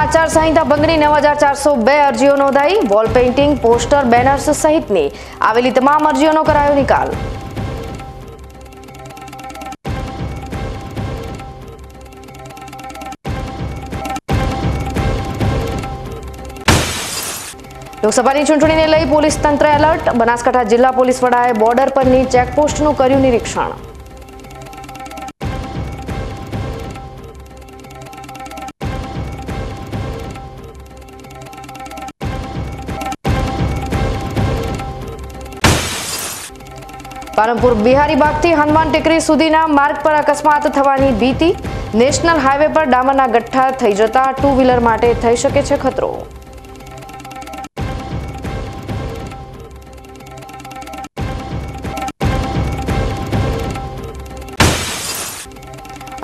આચારસંહિતા ભંગની નવ હજાર ચારસો બે અરજીઓ નોંધાઈ. વોલ પેઇન્ટિંગ, પોસ્ટર, બેનર્સ સહિતની આવેલી તમામ અરજીઓનો કરાયો નિકાલ. લોકસભાની ચૂંટણીને લઈ પોલીસ તંત્ર એલર્ટ. બનાસકાંઠા જિલ્લા પોલીસ વડાએ બોર્ડર પરની ચેકપોસ્ટનું કર્યું નિરીક્ષણ. પાલનપુર બિહારીબાગથી હનુમાન ટેકરી સુધીના માર્ગ પર અકસ્માત થવાની ભીતિ. નેશનલ હાઈવે પર ડામરના ગઠ્ઠા થઈ જતા ટુ વ્હીલર માટે થઈ શકે છે ખતરો.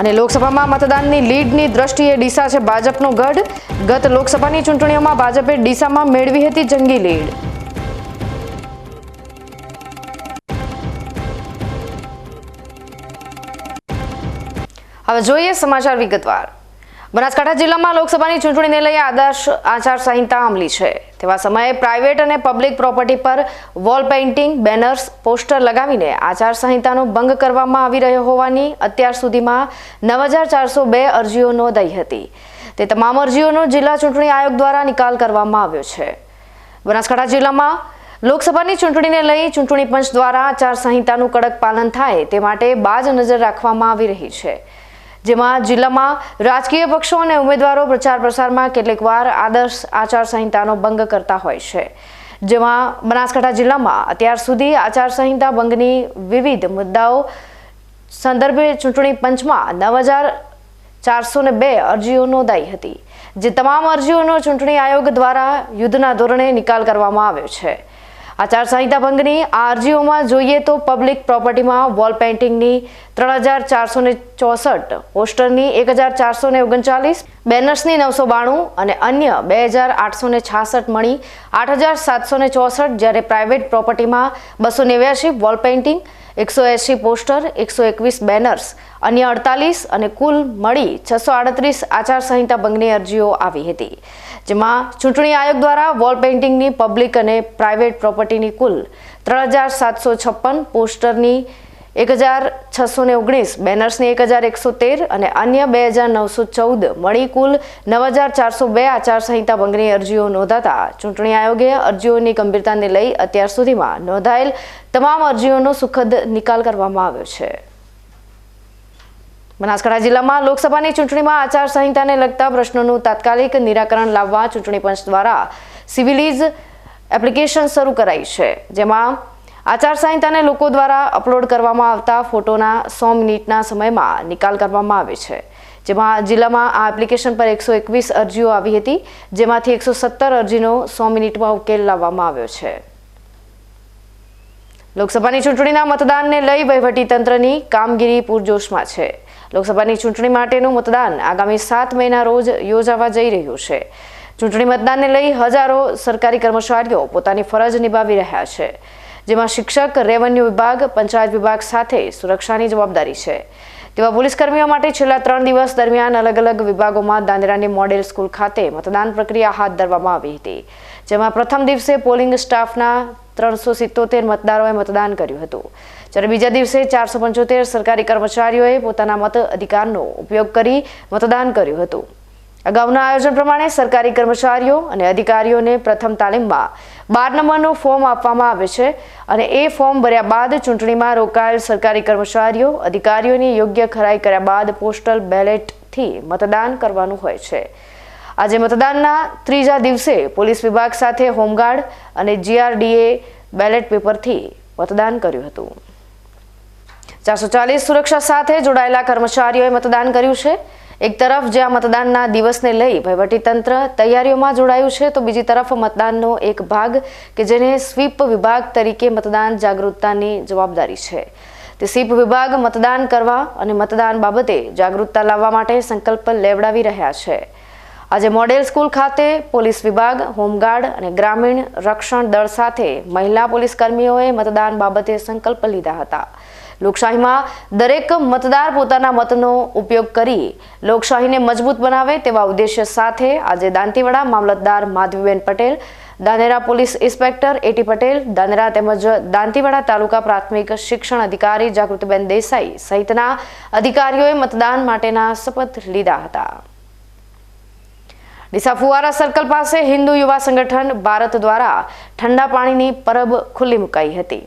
અને લોકસભામાં મતદાનની લીડની દ્રષ્ટિએ ડીસા છે ભાજપનો ગઢ. ગત લોકસભાની ચૂંટણીઓમાં ભાજપે ડીસામાં મેળવી હતી જંગી લીડ. હવે જોઈએ સમાચાર વિગતવાર. બનાસકાંઠા જિલ્લામાં લોકસભાની ચૂંટણીને લઈ આદર્શ આચાર સંહિતા અમલી છે. તેવા સમયે પ્રાઇવેટ અને પબ્લિક પ્રોપર્ટી પર વોલ પેઇન્ટિંગ, બેનર્સ, પોસ્ટર લગાવીને આચારસંહિતાનો ભંગ કરવામાં આવી રહ્યો હોવાની અત્યાર સુધીમાં નવ હજાર ચારસો બે અરજીઓ નોંધાઈ હતી. તે તમામ અરજીઓનો જિલ્લા ચૂંટણી આયોગ દ્વારા નિકાલ કરવામાં આવ્યો છે. બનાસકાંઠા જિલ્લામાં લોકસભાની ચૂંટણીને લઈ ચૂંટણી પંચ દ્વારા આચાર સંહિતાનું કડક પાલન થાય તે માટે બાજ નજર રાખવામાં આવી રહી છે. જેમાં જિલ્લામાં રાજકીય પક્ષો અને ઉમેદવારો પ્રચાર પ્રસારમાં કેટલીક વાર આદર્શ આચાર સંહિતાનો ભંગ કરતા હોય છે. જેમાં બનાસકાંઠા જિલ્લામાં અત્યાર સુધી આચાર સંહિતા ભંગની વિવિધ મુદ્દાઓ સંદર્ભે ચૂંટણી પંચમાં નવ હજાર ચારસો બે અરજીઓ નોંધાઈ હતી, જે તમામ અરજીઓનો ચૂંટણી આયોગ દ્વારા યુદ્ધના ધોરણે નિકાલ કરવામાં આવ્યો છે. આચારસંહિતા ભંગની આરજીઓમાં જોઈએ તો પબ્લિક પ્રોપર્ટીમાં વોલ પેઇન્ટિંગની ત્રણ હજાર ચારસો ને ચોસઠ, પોસ્ટરની એક હજાર ચારસો ને ઓગણચાલીસ, બેનર્સની નવસો બાણું અને અન્ય બે હજાર આઠસો ને છાસઠ મળી આઠ હજાર સાતસો ને ચોસઠ જ્યારે પ્રાઇવેટ પ્રોપર્ટીમાં બસો નેવ્યાસી વોલ પેઇન્ટિંગ એકસો એંશી પોસ્ટર, એકસો એકવીસ બેનર્સ, અન્ય અડતાલીસ અને કુલ મળી છસો આડત્રીસ આચારસંહિતા ભંગની અરજીઓ આવી હતી, જેમાં ચૂંટણી આયોગ દ્વારા વોલ પેઇન્ટિંગની પબ્લિક અને પ્રાઇવેટ પ્રોપર્ટીની કુલ ત્રણ હજાર સાતસો છપ્પન પોસ્ટરની એક હજાર છસો ને ઓગણીસ, બેનર્સની એક હજાર એકસો તેર અને અન્ય બે હજાર નવસો ચૌદ મળી કુલ નવ હજાર ચારસો બે આચારસંહિતા ભંગની અરજીઓ નોંધાતા ચૂંટણી આયોગે અરજીઓની ગંભીરતાને લઈ અત્યાર સુધીમાં નોંધાયેલ તમામ અરજીઓનો સુખદ નિકાલ કરવામાં આવ્યો છે. બનાસકાંઠા જિલ્લામાં લોકસભાની ચૂંટણીમાં આચાર સંહિતાને લગતા પ્રશ્નોનું તાત્કાલિક નિરાકરણ લાવવા ચૂંટણી પંચ દ્વારા સિવિલીઝ એપ્લિકેશન શરૂ કરાઈ છે, જેમાં આચાર સંહિતાને લોકો દ્વારા અપલોડ કરવામાં આવતા ફોટોના સો મિનિટના સમયમાં નિકાલ કરવામાં આવે છે. જેમાં જિલ્લામાં આ એપ્લિકેશન પર એકસો એકવીસ અરજીઓ આવી હતી, જેમાંથી એકસો સત્તર અરજીનો સો મિનિટમાં ઉકેલ લાવવામાં આવ્યો છે. લોકસભાની ચૂંટણીના મતદાનને લઈ વહીવટીતંત્રની કામગીરી પૂરજોશમાં છે. લોકસભાની ચૂંટણી માટેનું મતદાન આગામી સાત મહિના રોજ યોજાવા જઈ રહ્યું છે. ચૂંટણી મતદાનને લઈ હજારો સરકારી કર્મચારીઓ પોતાની ફરજ નિભાવી રહ્યા છે. જેમાં શિક્ષક, રેવન્યુ વિભાગ, પંચાયત વિભાગ સાથે સુરક્ષાની જવાબદારી છે. તેવા પોલીસકર્મીઓ માટે છેલ્લા ત્રણ દિવસ દરમિયાન અલગ અલગ વિભાગોમાં દાંદેરાની મોડેલ સ્કૂલ ખાતે મતદાન પ્રક્રિયા હાથ ધરવામાં આવી હતી. જેમાં પ્રથમ દિવસે પોલિંગ સ્ટાફના ત્રણસો સિત્તોતેર મતદારોએ મતદાન કર્યું હતું. જ્યારે બીજા દિવસે ચારસો પંચોતેર સરકારી કર્મચારીઓએ પોતાના મત અધિકારનો ઉપયોગ કરી મતદાન કર્યું હતું. અગાઉના આયોજન પ્રમાણે સરકારી કર્મચારીઓ અને અધિકારીઓને પ્રથમ તાલીમમાં બાર નંબરનું ફોર્મ આપવામાં આવે છે અને એ ફોર્મ ભર્યા બાદ ચૂંટણીમાં રોકાયેલ સરકારી કર્મચારીઓ, અધિકારીઓની યોગ્ય ખરાઈ કર્યા બાદ પોસ્ટલ બેલેટથી મતદાન કરવાનું હોય છે. આજે મતદાનના ત્રીજા દિવસે પોલીસ વિભાગ સાથે હોમગાર્ડ અને જીઆરડીએ બેલેટ પેપરથી મતદાન કર્યું હતું. ચારસો ચાલીસ સુરક્ષા સાથે જોડાયેલા કર્મચારીઓએ મતદાન કર્યું છે. એક તરફ જ્યાં મતદાનના દિવસને લઈ વહીવટીતંત્ર તૈયારીઓમાં જોડાયું છે, તો બીજી તરફ મતદાનનો એક ભાગ કે જેને સ્વીપ વિભાગ તરીકે મતદાન જાગૃતતાની જવાબદારી છે. તે સ્વીપ વિભાગ મતદાન કરવા અને મતદાન બાબતે જાગૃતતા લાવવા માટે સંકલ્પ લેવડાવી રહ્યા છે. આજે મોડેલ સ્કૂલ ખાતે પોલીસ વિભાગ, હોમગાર્ડ અને ગ્રામીણ રક્ષણ દળ સાથે મહિલા પોલીસ કર્મીઓએ મતદાન બાબતે સંકલ્પ લીધા હતા. લોકશાહીમાં દરેક મતદાર પોતાના મતનો ઉપયોગ કરી લોકશાહીને મજબૂત બનાવે તેવા ઉદ્દેશ્ય સાથે આજે Dantiwada mamlatdar Madhaviben Patel Danera police inspector AT Patel Danera તેમજ દાંતીવાડા તાલુકા પ્રાથમિક શિક્ષણ અધિકારી જાગૃતિબેન દેસાઈ સહિતના અધિકારીઓએ મતદાન માટેના શપથ લીધા હતા. ડીસા ફુવારા સર્કલ પાસે હિન્દુ યુવા સંગઠન ભારત દ્વારા ઠંડા પાણીની પરબ ખુલ્લી મુકાઈ હતી.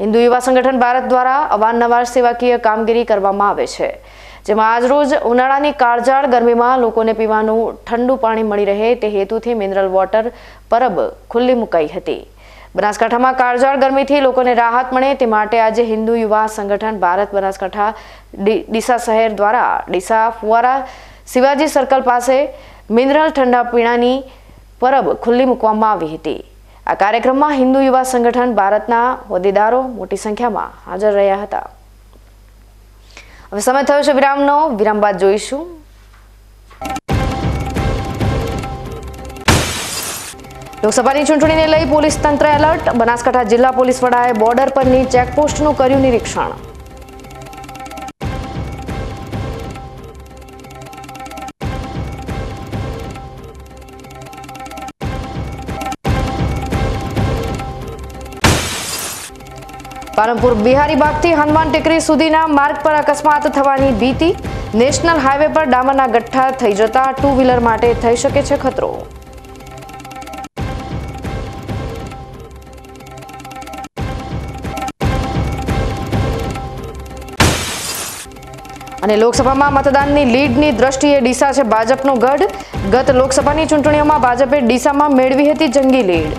હિન્દુ યુવા સંગઠન ભારત દ્વારા અવારનવાર સેવાકીય કામગીરી કરવામાં આવે છે, જેમાં આજરોજ ઉનાળાની કાળજાળ ગરમીમાં લોકોને પીવાનું ઠંડુ પાણી મળી રહે તે હેતુથી મિનરલ વોટર પરબ ખુલ્લી મુકાઈ હતી. બનાસકાંઠામાં કાળજાળ ગરમીથી લોકોને રાહત મળે તે માટે આજે હિન્દુ યુવા સંગઠન ભારત બનાસકાંઠા ડીસા શહેર દ્વારા ડીસા ફુવારા શિવાજી સર્કલ પાસે મિનરલ ઠંડા પીણાની પરબ ખુલ્લી મૂકવામાં આવી હતી. આ કાર્યક્રમમાં હિન્દુ યુવા સંગઠન ભારતના હોદ્દેદારો મોટી સંખ્યામાં હાજર રહ્યા હતા. હવે સમય થયો છે વિરામનો. વિરામ બાદ જોઈશું. લોકસભાની ચૂંટણીને લઈ પોલીસ તંત્ર એલર્ટ. બનાસકાંઠા જિલ્લા પોલીસ વડાએ બોર્ડર પરની ચેકપોસ્ટનું કર્યું નિરીક્ષણ. પાલનપુર બિહારી બાગથી હનુમાન ટેકરી સુધીના માર્ગ પર અકસ્માત થવાની ભીતિ. નેશનલ હાઈવે પર ડામરના ગઠ્ઠા થઈ જતા ટુ વ્હીલર માટે થઈ શકે છે ખતરો. અને લોકસભામાં મતદાનની લીડની દ્રષ્ટિએ ડીસા છે ભાજપનો ગઢ. ગત લોકસભાની ચૂંટણીઓમાં ભાજપે ડીસામાં મેળવી હતી જંગી લીડ.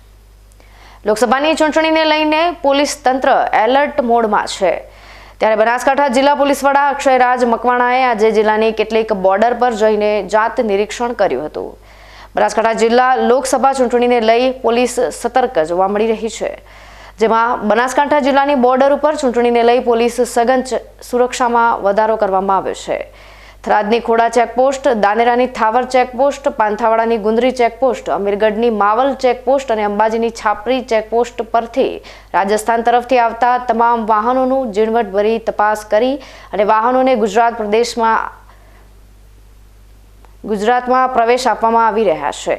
લોકસભાની ચૂંટણીને લઈને પોલીસ તંત્ર એલર્ટ મોડમાં છે. ત્યારે બનાસકાંઠા જિલ્લા પોલીસ વડા અક્ષયરાજ મકવાણાએ આજે જિલ્લાની કેટલીક બોર્ડર પર જઈને જાત નિરીક્ષણ કર્યું હતું. બનાસકાંઠા જિલ્લા લોકસભા ચૂંટણીને લઈ પોલીસ સતર્ક જોવા મળી રહી છે. જેમાં બનાસકાંઠા જિલ્લાની બોર્ડર ઉપર ચૂંટણીને લઈ પોલીસ સઘન સુરક્ષામાં વધારો કરવામાં આવ્યો છે. થરાદની ખોડા ચેકપોસ્ટ, દાનેરાની થાવર ચેકપોસ્ટ, પાંથાવાડાની ગુંદરી ચેકપોસ્ટ, અમીરગઢની માવલ ચેકપોસ્ટ અને અંબાજીની છાપરી ચેકપોસ્ટ પરથી રાજસ્થાન તરફથી આવતા તમામ વાહનોનું ઝીણવટભરી તપાસ કરી અને વાહનોને ગુજરાત પ્રદેશમાં ગુજરાતમાં પ્રવેશ આપવામાં આવી રહ્યા છે.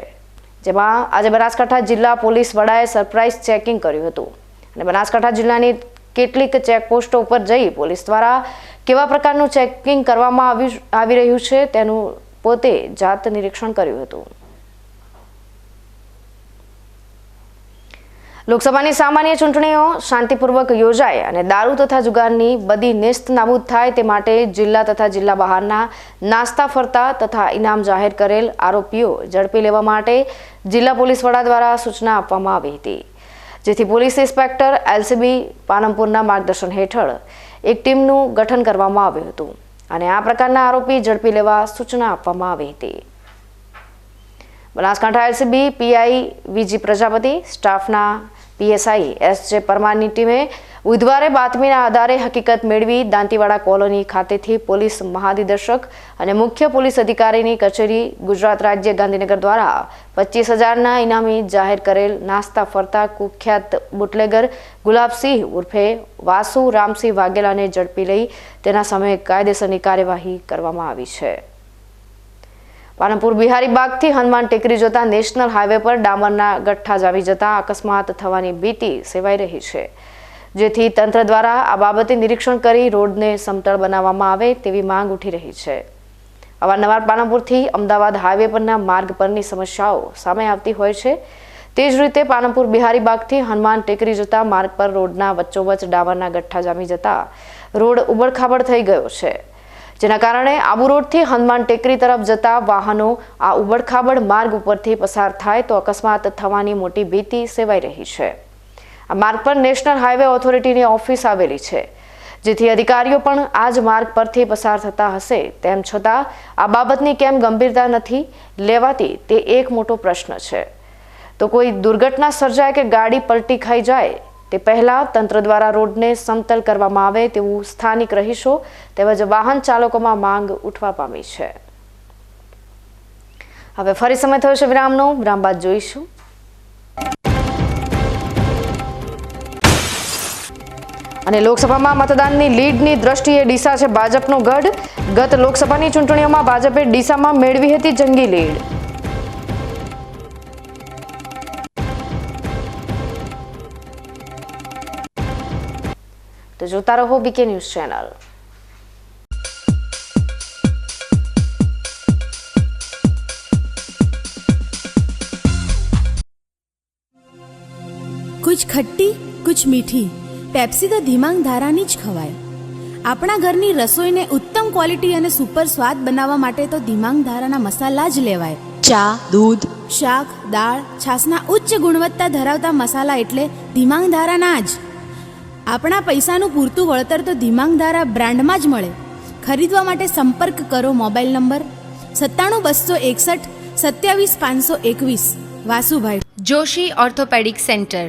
જેમાં આજે બનાસકાંઠા જિલ્લા પોલીસ વડાએ સરપ્રાઇઝ ચેકિંગ કર્યું હતું. અને બનાસકાંઠા જિલ્લાની કેટલીક ચેકપોસ્ટો ઉપર જઈ પોલીસ દ્વારા કેવા પ્રકારનું ચેકિંગ કરવામાં આવી રહ્યું છે તેનું પોતે જાત નિરીક્ષણ કર્યું હતું. લોકસભાની સામાન્ય ચૂંટણીઓ શાંતિપૂર્વક યોજાય અને દારૂ તથા જુગારની બધી નેસ્ત નાબૂદ થાય તે માટે જિલ્લા તથા જિલ્લા બહારના નાસ્તા ફરતા તથા ઇનામ જાહેર કરેલ આરોપીઓ ઝડપી લેવા માટે જિલ્લા પોલીસ વડા દ્વારા સૂચના આપવામાં આવી હતી. જેથી પોલીસ ઇન્સ્પેક્ટર એલસીબી પાનમપુરના માર્ગદર્શન હેઠળ એક ટીમનું ગઠન કરવામાં આવ્યું હતું અને આ પ્રકારના આરોપી ઝડપી લેવા સૂચના આપવામાં આવી હતી. Banaskantha LCB PI V G Prajapati, સ્ટાફના પીએસઆઈ એસ જે પરમારની ટીમે બુધવારે બાતમીના આધારે હકીકત મેળવી દાંતીવાડા કોલોની ખાતેથી પોલીસ મહાનિદેશક અને મુખ્ય પોલીસ અધિકારીની કચેરી ગુજરાત રાજ્ય ગાંધીનગર દ્વારા પચીસ હજારના ઇનામી જાહેર કરેલ નાસ્તા ફરતા કુખ્યાત બુટલેગર ગુલાબસિંહ ઉર્ફે વાસુ રામસિંહ વાઘેલાને ઝડપી લઈ તેના સામે કાયદેસરની કાર્યવાહી કરવામાં આવી છે. પાલનપુર બિહારી બાગથી હનુમાન ટેકરી જતા નેશનલ હાઈવે પર ડામરના ગઠ્ઠા જામી જતા અકસ્માત થવાની ભીતિ સેવાઈ રહી છે. જેથી તંત્ર દ્વારા આ બાબતે નિરીક્ષણ કરી રોડને સમતળ બનાવવામાં આવે તેવી માંગ ઉઠી રહી છે. અવારનવાર પાલનપુરથી અમદાવાદ હાઈવે પરના માર્ગ પરની સમસ્યાઓ સામે આવતી હોય છે. તે જ રીતે પાલનપુર બિહારી બાગથી હનુમાન ટેકરી જતા માર્ગ પર રોડના વચ્ચોવચ્ચ ડાબરના ગઠ્ઠા જામી જતા રોડ ઉબડખાબડ થઈ ગયો છે. જેના કારણે આબુ રોડથી હનુમાન ટેકરી તરફ જતા વાહનો આ ઉબડખાબડ માર્ગ ઉપરથી પસાર થાય તો અકસ્માત થવાની મોટી ભીતિ સેવાઈ રહી છે. આ માર્ગ પર નેશનલ હાઈવે ઓથોરિટીની ઓફિસ આવેલી છે, જેથી અધિકારીઓ પણ આ જ માર્ગ પરથી પસાર થતા હશે, તેમ છતાં આ બાબતની કેમ ગંભીરતા નથી લેવાતી તે એક મોટો પ્રશ્ન છે. તો કોઈ દુર્ઘટના સર્જાય કે ગાડી પલટી ખાઈ જાય, તે પહેલાં તંત્ર દ્વારા રોડને સમતલ કરવામાં આવે તેવું સ્થાનિક રહીશો તેમજ વાહન ચાલકોમાં માંગ ઉઠવા પામી છે. હવે ફરી સમય થયો છે વિરામનો, વિરામ બાદ જોઈશું. અને લોકસભામાં મતદાનની લીડની દ્રષ્ટિએ ડીસા છે ભાજપનો ગઢ. ગત લોકસભાની ચૂંટણીઓમાં ભાજપે ડીસામાં મેળવી હતી જંગી લીડ. તો જોતા રહો બીકે ન્યૂઝ ચેનલ કુછ ખટ્ટી કુછ મીઠી પેપ્સી તો ધીમાંગ ધારાની જ ખવાય. આપણા ઘરની રસોઈને ઉત્તમ ક્વોલિટી અને સુપર સ્વાદ બનાવવા માટે તો ધીમાંગ ધારાના મસાલા જ લેવાય. ચા દૂધ. શાક દાળ છાસના ઉચ્ચ ગુણવત્તા ધરાવતા મસાલા એટલે ધીમાંગ ધારાના જ. આપણા પૈસાનું પૂરતું વળતર તો ધીમાંગ ધારા બ્રાન્ડમાં જ મળે. ખરીદવા માટે સંપર્ક કરો મોબાઈલ નંબર સત્તાણું બસો એકસઠ સત્યાવીસ પાંચસો એકવીસ. Vasubhai. Joshi orthopaedic centre.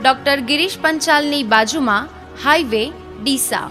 Doctor Girish પંચાલની બાજુમાં હાઈવે ડીસા.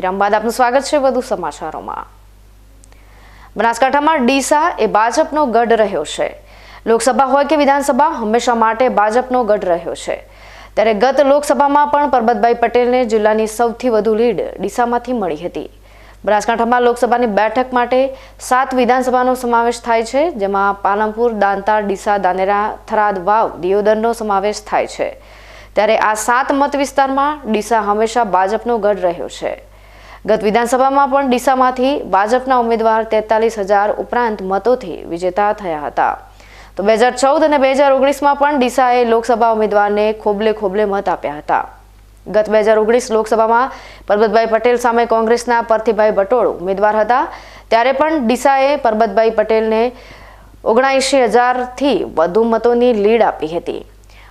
વિરામ આપનું સ્વાગત છે વધુ સમાચારોમાં. બનાસકાંઠામાં ડીસા એ ભાજપનો ગઢ રહ્યો છે. લોકસભા હોય કે વિધાનસભા, હંમેશા માટે ભાજપનો ગઢ રહ્યો છે. ત્યારે ગત લોકસભામાં પણ પરબતભાઈ પટેલને જિલ્લાની સૌથી વધુ લીડ ડીસામાંથી મળી હતી. બનાસકાંઠામાં લોકસભાની બેઠક માટે સાત વિધાનસભાનો સમાવેશ થાય છે, જેમાં પાલનપુર દાંતા ડીસા, દાનેરા, થરાદ, વાવ, દિયોદરનો સમાવેશ થાય છે. ત્યારે આ સાત મત વિસ્તારમાં ડીસા હંમેશા ભાજપનો ગઢ રહ્યો છે. ગત વિધાનસભામાં પણ ડીસામાંથી ભાજપના ઉમેદવાર તેતાલીસ હજાર ઉપરાંત મતોથી વિજેતા થયા હતા. તો બે હજાર ચૌદ અને બે હજાર ઓગણીસમાં પણ ડીસાએ લોકસભા ઉમેદવારને ખોબલે ખોબલે મત આપ્યા હતા. ગત બે હજાર ઓગણીસ લોકસભામાં પરબતભાઈ પટેલ સામે કોંગ્રેસના પરથીભાઈ બટોળ ઉમેદવાર હતા. ત્યારે પણ ડીસાએ પરબતભાઈ પટેલને ઓગણએંશી હજારથી વધુ મતોની લીડ આપી હતી.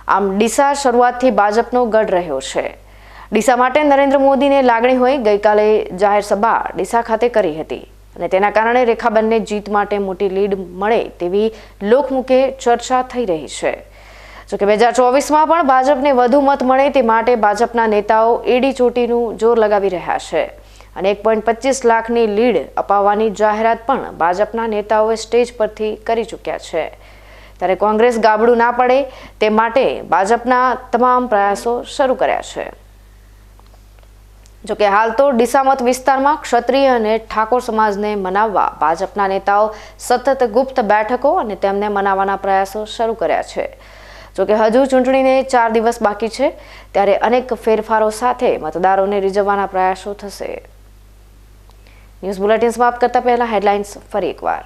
આમ ડીસા શરૂઆતથી ભાજપનો ગઢ રહ્યો છે. ડીસા માટે નરેન્દ્ર મોદીને લાગણી હોય ગઈકાલે જાહેર સભા ડીસા ખાતે કરી હતી. અને તેના કારણે રેખાબેનને જીત માટે મોટી લીડ મળે તેવી લોકમુખે ચર્ચા થઈ રહી છે. જોકે બે હજાર ચોવીસમાં પણ ભાજપને વધુ મત મળે તે માટે ભાજપના નેતાઓ એડી ચોટીનું જોર લગાવી રહ્યા છે. અને એક પોઈન્ટ પચીસ લાખની લીડ અપાવવાની જાહેરાત પણ ભાજપના નેતાઓએ સ્ટેજ પરથી કરી ચૂક્યા છે. ત્યારે કોંગ્રેસ ગાબડું ના પડે તે માટે ભાજપના તમામ પ્રયાસો શરૂ કર્યા છે. જોકે હાલ તો ડીસામત વિસ્તારમાં ક્ષત્રિય અને ઠાકોર સમાજને મનાવવા ભાજપના નેતાઓ સતત ગુપ્ત બેઠકો અને તેમને મનાવવાના પ્રયાસો શરૂ કર્યા છે. જોકે હજુ ચૂંટણીને ચાર દિવસ બાકી છે, ત્યારે અનેક ફેરફારો સાથે મતદારોને રીઝવવાના પ્રયાસો થશે. ન્યૂઝ બુલેટિન સમાપ્ત કરતા પહેલા હેડલાઇન્સ ફરી એકવાર.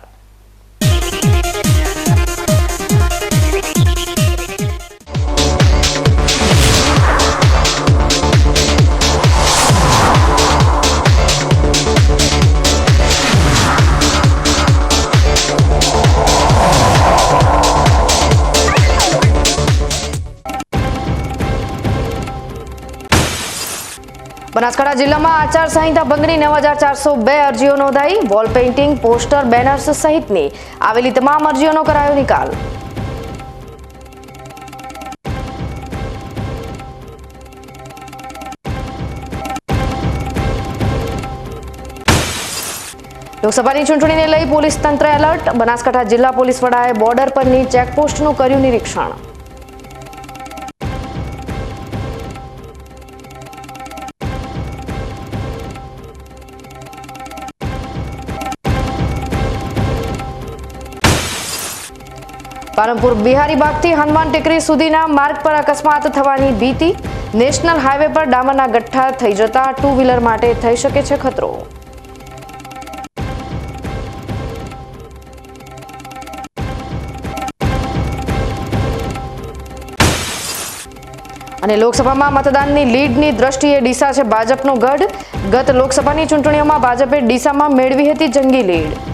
બનાસકાંઠા જિલ્લામાં આચારસંહિતા ભંગની નવ હજાર ચારસો બે અરજીઓ નોંધાઈ. વોલ પેઇન્ટિંગ, પોસ્ટર, બેનર્સ સહિતની આવેલી તમામ અરજીઓનો કરાયો નિકાલ. લોકસભાની ચૂંટણીને લઈ પોલીસ તંત્ર એલર્ટ. બનાસકાંઠા જિલ્લા પોલીસ વડાએ બોર્ડર પરની ચેકપોસ્ટનું કર્યું નિરીક્ષણ. પાલનપુર બિહારીબાગથી હનુમાન ટેકરી સુધીના માર્ગ પર અકસ્માત થવાની ભીતિ. નેશનલ હાઈવે પર ડામરના ગઠ્ઠા થઈ જતા ટુ વ્હીલર માટે થઈ શકે છે ખતરો. અને લોકસભામાં મતદાનની લીડની દ્રષ્ટિએ ડીસા છે ભાજપનો ગઢ. ગત લોકસભાની ચૂંટણીઓમાં ભાજપે ડીસામાં મેળવી હતી જંગી લીડ.